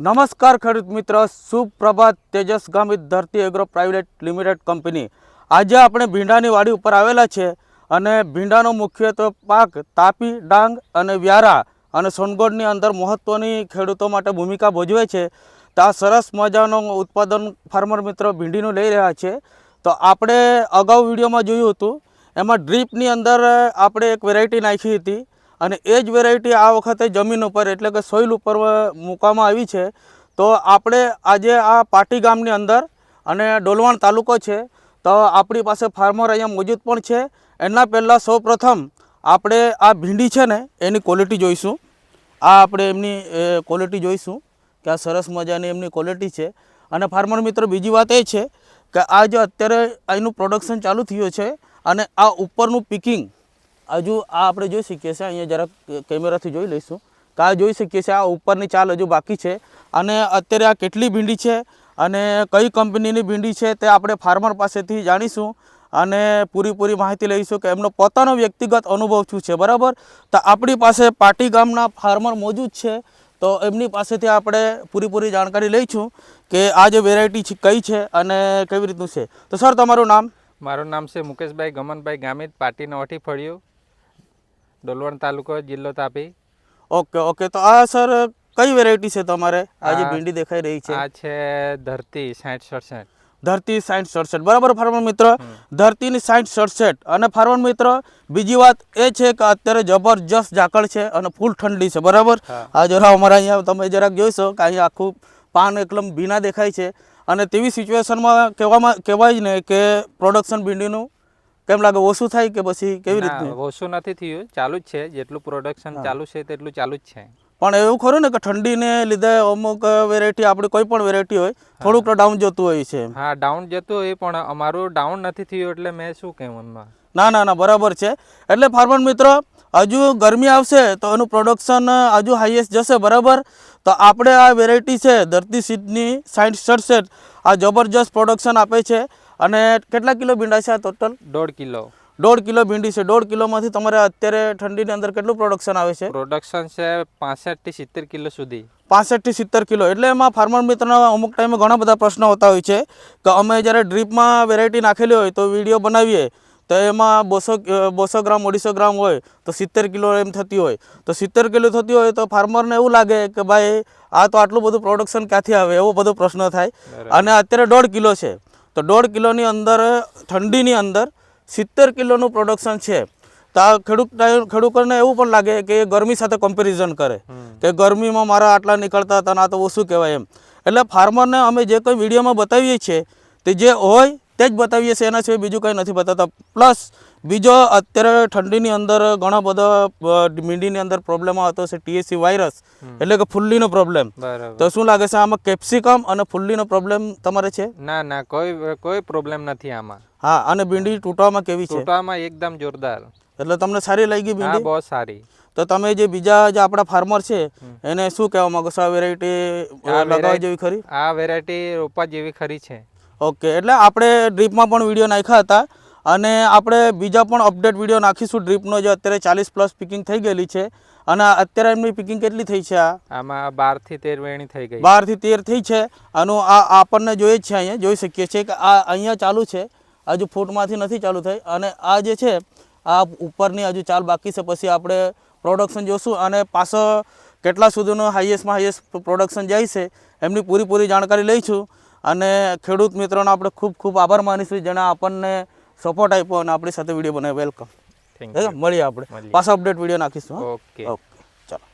નમસ્કાર ખેડૂત મિત્ર, સુપ્રભાત તેજસ ગામિત ધરતી એગ્રો પ્રાઇવેટ લિમિટેડ કંપની. આજે આપણે ભીંડાની વાડી ઉપર આવેલા છે અને ભીંડાનો મુખ્યત્વે પાક તાપી, ડાંગ અને વ્યારા અને સોનગઢની અંદર મહત્ત્વની ખેડૂતો માટે ભૂમિકા ભજવે છે. તો આ સરસ મજાનો ઉત્પાદન ફાર્મર મિત્રો ભીંડીનું લઈ રહ્યા છે. તો આપણે અગાઉ વિડીયોમાં જોયું હતું, એમાં ડ્રીપની અંદર આપણે એક વેરાયટી નાખી હતી. અને એ જ વેરાયટી આ વખતે જમીન ઉપર, એટલે કે સોઇલ ઉપર મૂકવામાં આવી છે. તો આપણે આજે આ પાટી ગામની અંદર અને ડોલવાણ તાલુકો છે, તો આપણી પાસે ફાર્મર અહીંયા મોજૂદ પણ છે. એના પહેલાં સૌપ્રથમ આપણે આ ભીંડી છે ને, એની ક્વોલિટી જોઈશું. આ આપણે એમની ક્વોલિટી જોઈશું કે આ સરસ મજાની એમની ક્વોલિટી છે. અને ફાર્મર મિત્ર, બીજી વાત એ છે કે આ જે અત્યારે એનું પ્રોડક્શન ચાલુ થયું છે અને આ ઉપરનું પિકિંગ હજુ આ આપણે જોઈ શકીએ છીએ, અહીંયા જરાક કેમેરાથી જોઈ લઈશું. તો આ જોઈ શકીએ છીએ, આ ઉપરની ચાલ હજુ બાકી છે. અને અત્યારે આ કેટલી ભીંડી છે અને કઈ કંપનીની ભીંડી છે તે આપણે ફાર્મર પાસેથી જાણીશું અને પૂરીપૂરી માહિતી લઈશું કે એમનો પોતાનો વ્યક્તિગત અનુભવ શું છે, બરાબર? તો આપણી પાસે પાટી ગામના ફાર્મર મોજૂદ છે. તો એમની પાસેથી આપણે પૂરીપૂરી જાણકારી લઈશું કે આ જે વેરાયટી છે, કઈ છે અને કેવી રીતનું છે. તો સર, તમારું નામ? મારું નામ છે મુકેશભાઈ ગમનભાઈ ગામિત, પાટીનો વઠી ફળિયું. ડોલવણ તાલુકો જિલ્લો તાપી. Okay okay. તો આ સર કઈ વેરાયટી છે તમારે? આજે ભીંડી દેખાઈ રહી છે. આ છે ધરતી સાઠ સડસઠ ધરતી સાઠ સડસઠ બરાબર ફાર્મર મિત્ર? ધરતીની સાઠ સડસઠ અને ફાર્મર મિત્ર બીજી વાત એ છે કે અત્યારે જબરજસ્ત ઝાકળ છે અને ફૂલ ઠંડી છે. બરાબર? આ જરા અમારા અહીંયા તમે જરાક જોઈશો કે અહીંયા આખું પાન એકદમ ભીના દેખાય છે. અને તેવી સિચ્યુએશનમાં કહેવામાં કહેવાય જ ને કે પ્રોડક્શન ભીંડીનું કેમ લાગે ઓછું થાય કે પછી કેવી રીતનું? ઓછું નથી થયું ચાલુ જ છે જેટલું પ્રોડક્શન ચાલુ છે તેટલું ચાલુ જ છે. પણ એવું ખરું ને કે ઠંડીને લીધે અમુક વેરાયટી આપણી કોઈ પણ વેરાયટી હોય થોડુંક ડાઉન જતું હોય છે હા ડાઉન જતું હોય પણ અમારું ડાઉન નથી થયું એટલે મેં શું કહેવું એમાં? ના ના ના બરાબર છે. એટલે ફાર્મર મિત્રો હજુ ગરમી આવશે તો એનું પ્રોડક્શન હજુ હાઈએસ્ટ જશે બરાબર? તો આપણે આ વેરાયટી છે ધરતી સીડની સાઠ સડસઠ આ જબરજસ્ત પ્રોડક્શન આપે છે. અને કેટલા કિલો ભીંડા છે આ ટોટલ દોઢ કિલો. દોઢ કિલો ભીંડી છે. દોઢ કિલોમાંથી તમારે અત્યારે ઠંડીની અંદર કેટલું પ્રોડક્શન આવે છે? પ્રોડક્શન છે પાસઠથી સિત્તેર કિલો સુધી. પાસઠથી સિત્તેર કિલો. એટલે એમાં ફાર્મર મિત્રના અમુક ટાઈમે ઘણા બધા પ્રશ્નો હોતા હોય છે કે અમે જ્યારે ડ્રીપમાં વેરાયટી નાખેલી હોય તો વીડિયો બનાવીએ તો એમાં બસો બસો ગ્રામ અઢીસો ગ્રામ હોય તો સિત્તેર કિલો એમ થતી હોય. તો સિત્તેર કિલો થતી હોય તો ફાર્મરને એવું લાગે કે ભાઈ આ તો આટલું બધું પ્રોડક્શન ક્યાંથી આવે? એવો બધો પ્રશ્ન થાય. અને અત્યારે દોઢ કિલો છે. તો દોઢ કિલોની અંદર ઠંડીની અંદર સિત્તેર કિલોનું પ્રોડક્શન છે. તો આ ખેડૂત ખેડૂતોને એવું પણ લાગે કે એ ગરમી સાથે કમ્પેરિઝન કરે. કે ગરમીમાં મારા આટલા નીકળતા હતા ના તો ઓછું કહેવાય એમ. એટલે ફાર્મરને અમે જે કંઈ વિડીયોમાં બતાવીએ છીએ તે જે હોય તે જ બતાવીએ છીએ એના સિવાય બીજું કંઈ નથી બતાવતા પ્લસ બીજો અત્યારે ઠંડીની અંદર ઘણા બધા મીંડીની અંદર પ્રોબ્લેમ આવતો છે ટીએસી વાયરસ એટલે કે ફુલ્લીનો પ્રોબ્લેમ તો શું લાગે છે આમાં કેપ્સિકમ અને ફુલ્લીનો પ્રોબ્લેમ તમારે છે? ના ના કોઈ કોઈ પ્રોબ્લેમ નથી આમાં. હા અને ભીંડી તૂટવામાં કેવી છે? તૂટવામાં એકદમ જોરદાર. એટલે તમને સારી લાગી ભીંડી? બહુ સારી. તો તમે જે બીજા જે આપણા ફાર્મર છે એને શું કહેવા માંગો છો? આ વેરાયટી લગાવવા જેવી ખરી? આ વેરાયટી રોપવા જેવી ખરી છે. ઓકે એટલે આપણે ડ્રીપમાં પણ વીડિયો નાખ્યા હતા અને આપણે બીજા પણ અપડેટ વીડિયો નાખીશું ડ્રીપનો જે અત્યારે ચાલીસ પ્લસ પિકિંગ થઈ ગયેલી છે અને અત્યારે એમની પિકિંગ કેટલી થઈ છે આ? આમાં બારથી તેર વેણી થઈ ગઈ. બારથી તેર થઈ છે અને આ આપણને જોઈએ છે અહીંયા જોઈ શકીએ છીએ કે આ અહીંયા ચાલુ છે હજુ ફૂટમાંથી નથી ચાલુ થઈ અને આ જે છે આ ઉપરની હજુ ચાલ બાકી છે પછી આપણે પ્રોડક્શન જોશું અને પાછો કેટલા સુધીનું હાઈએસ્ટમાં હાઈએસ્ટ પ્રોડક્શન જાય છે એમની પૂરી જાણકારી લઈશું. અને ખેડૂત મિત્રોનો આપણે ખૂબ ખૂબ આભાર માનીશું. જેણે આપણને સપોર્ટ આપ્યો અને આપણી સાથે વીડિયો બનાવ્યો. વેલકમ મળીએ આપણે. પાછો અપડેટ વીડિયો નાખીશું ઓકે ઓકે ચાલો.